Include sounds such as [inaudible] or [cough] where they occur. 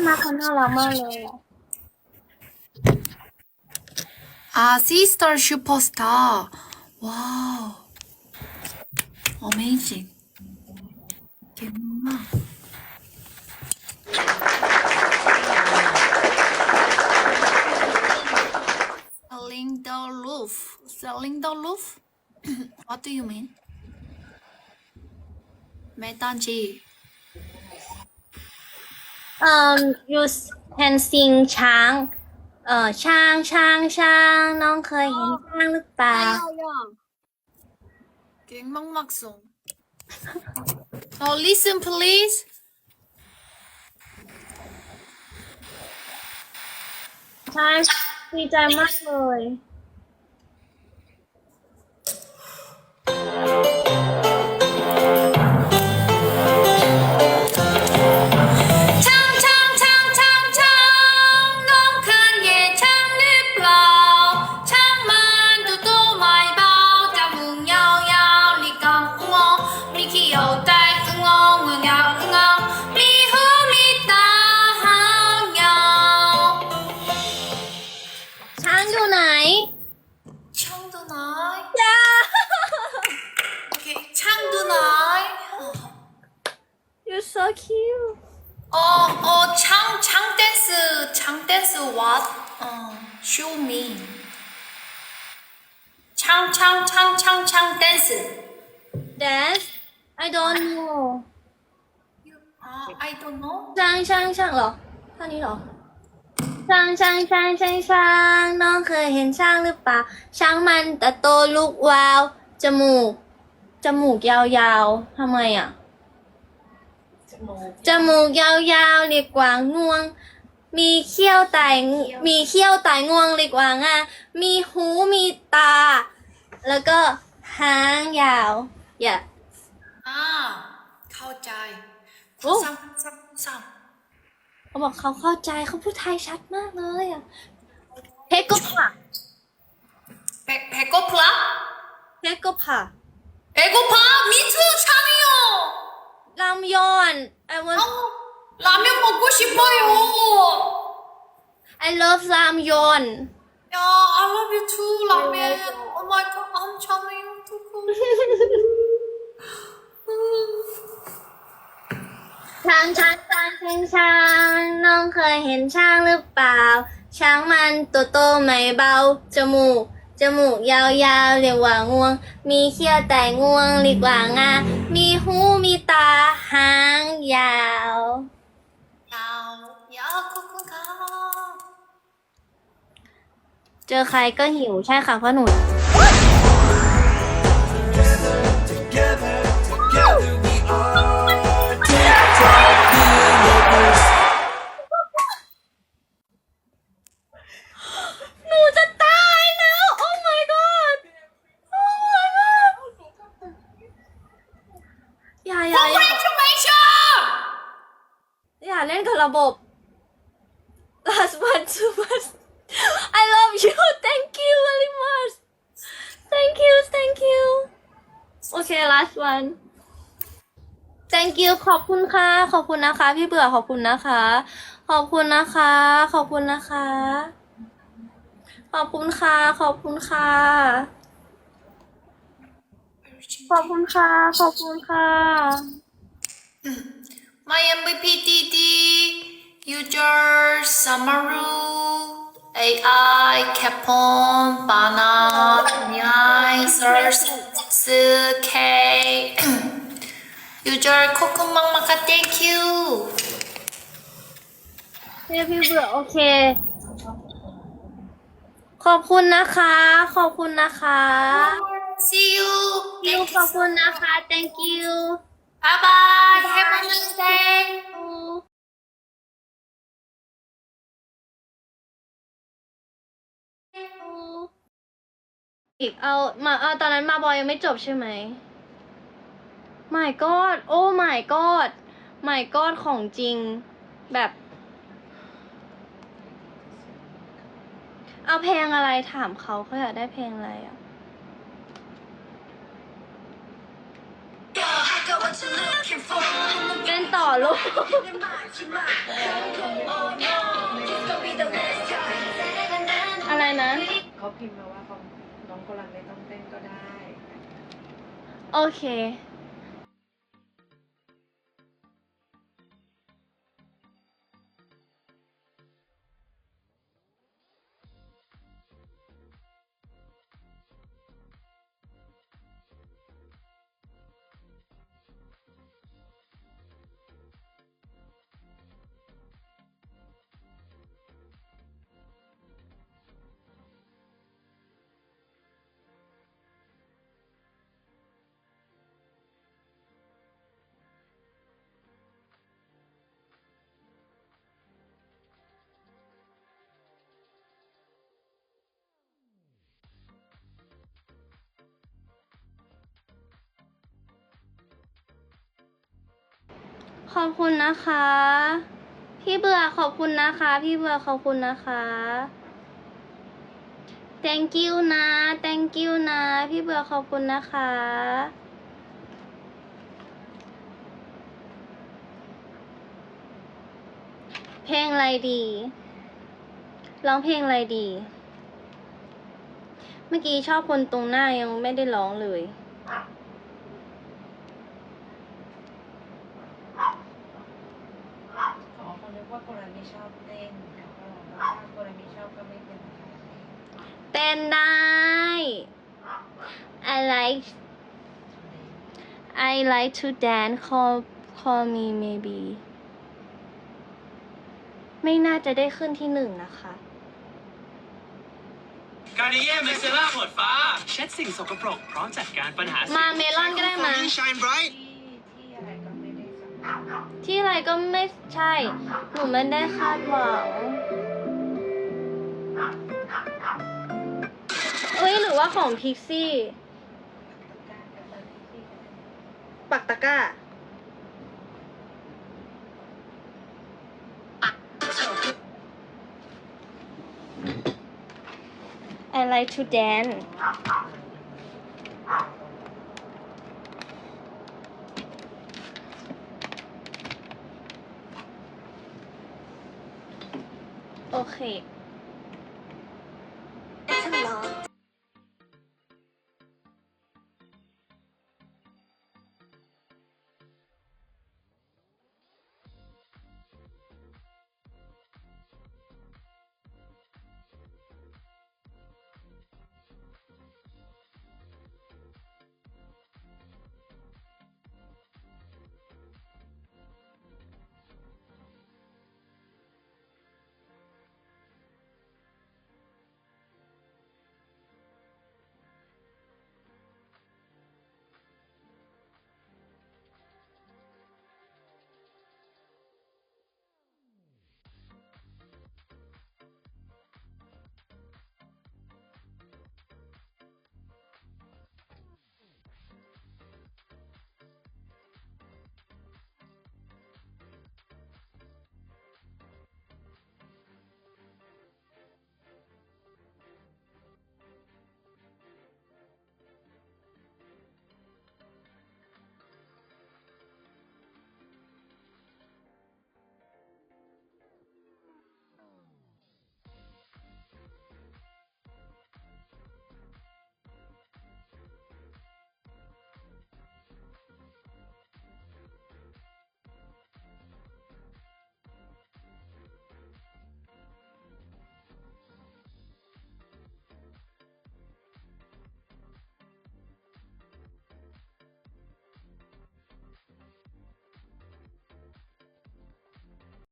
妈看到老猫了。아 시스터 슈퍼스타 와우 어메이징 selling the roof selling the roof what do you mean 매단지 um you can sing ช้าง เอ่อช้างช้างช้าง น้องเคยเห็นช้างหรือเปล่า king mong mak song oh listen please ใช่ดีใจมากเลย so cute 어어 창 창댄스 창댄스 what 어 show me 창창창창창 댄스 dance I don't know 아 I don't know ช้างช้างช้างเหรอท่านี้เหรอช้างช้างช้างช้างช้างน้องเคยเห็นช้างหรือเปล่า ช้างมันแต่โตลูกวาว จมูก จมูกยาวๆทำไมอ่ะ จมูกยาวๆเรียกว่างวง มีเขี้ยวไต่มีเขี้ยวไต่งวงเรียกว่างอะมีหูมีตา แล้วก็หางยาว อย่า อ่าเข้าใจโอ้ ซ้ำซ้ำเขาบอกเขาเข้าใจเขาพูดไทยชัดมากเลยอะเพกก็ผ่าเพกก็พละเพกก็ผ่า 먹고 싶어요 I love รามยอน 야 I love you too 라면 Oh my god I'm 찬이요 두고 ช้างช้างช้างช้างช้างน้องเคยเห็นช้างหรือเปล่า ช้างมันตัวโตไม่เบา จมูก จมูกยาวๆเรียกว่างวง มีเขี้ยวแต่งวงเรียกว่างา มีหูมีตาหางยาว เจอใครก็หิวใช่ค่ะพ่อหนู Together, together we are TikTok lovers. หนูจะตายแล้ว โอ้ my god โอ้ my god อย่าอย่าอย่า Congratulations อย่าเล่นกับระบบ last one two one I love you [laughs] thank you very much thank you thank you okay last one thank you ขอบคุณค่ะ ขอบคุณนะคะ พี่เบื่อขอบคุณนะคะ ขอบคุณนะคะ ขอบคุณนะคะ ขอบคุณค่ะ ขอบคุณค่ะ ขอบคุณค่ะ ขอบคุณค่ะ My MVP DD user Samaru AI Capon Bana Nyai Source K user Kokumamaka Thank you เรียกพี่เบื่อโอเค ขอบคุณนะคะ ขอบคุณนะคะ See you ยูขอบคุณนะคะ thank you Bye bye Have a nice day อีกเอามาเอาตอนนั้นมาบอยยังไม่จบใช่ไหม my god โอ้ my god my god ของจริงแบบ เอาเพลงอะไรถามเขาเขาอยากได้เพลงอะไรอะเป็นต่อลูกอะไรนะเขาพิมพ์มาว่าเขา น้องโกลันไม่ต้องเต้นก็ได้ โอเค ขอบคุณนะคะ พี่เบื่อขอบคุณนะคะ พี่เบื่อขอบคุณนะคะ thank you นะ thank you นะ พี่เบื่อขอบคุณนะคะ เพลงอะไรดีร้องเพลงอะไรดี เมื่อกี้ชอบคนตรงหน้ายังไม่ได้ร้องเลย ขอคนนึกว่าโกลันไม่ชอบเต้นเขาก็บอกว่าถ้าโกลันไม่ชอบก็ไม่เป็นไร เต้นได้ I like I like to dance call call me maybe ไม่น่าจะได้ขึ้นที่หนึ่งนะคะการนิเย่เมเซล่าหมวดฟ้า เช็ดสิ่งสกปรกพร้อมจัดการปัญหาสิ่งมาเมลอนก็ได้มาชายไบรท์ที่ที่อะไรก็ไม่ได้สำคัญที่อะไรก็ไม่ใช่ หนูไม่ได้คาดหวังเอ้ยหรือว่าของพิกซี่ การกับตอนที่ที่กัน ปักตะกร้า I like to dance โอเค